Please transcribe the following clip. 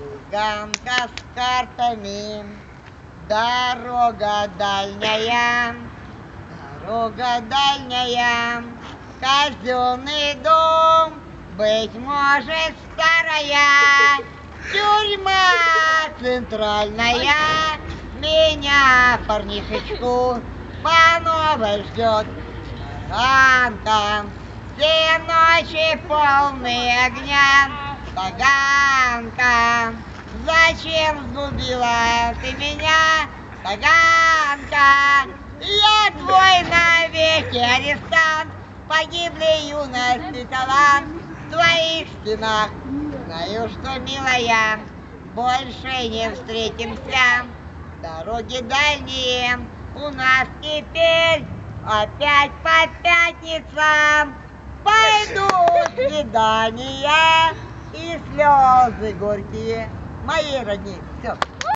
Цыганка с картами, дорога дальняя, дорога дальняя, казенный дом, быть может старая, тюрьма центральная, меня, парнишечку, по новой ждет. Таганка. Все ночи полные огня, Таганка. Зачем сгубила ты меня, Таганка? Я твой навеки арестант, Погибли юность и талант В твоих стенах. Знаю, что, милая, Больше не встретимся. Дороги дальние у нас теперь Опять по пятницам Пойдут свидания И слезы горькие Мои родни, все.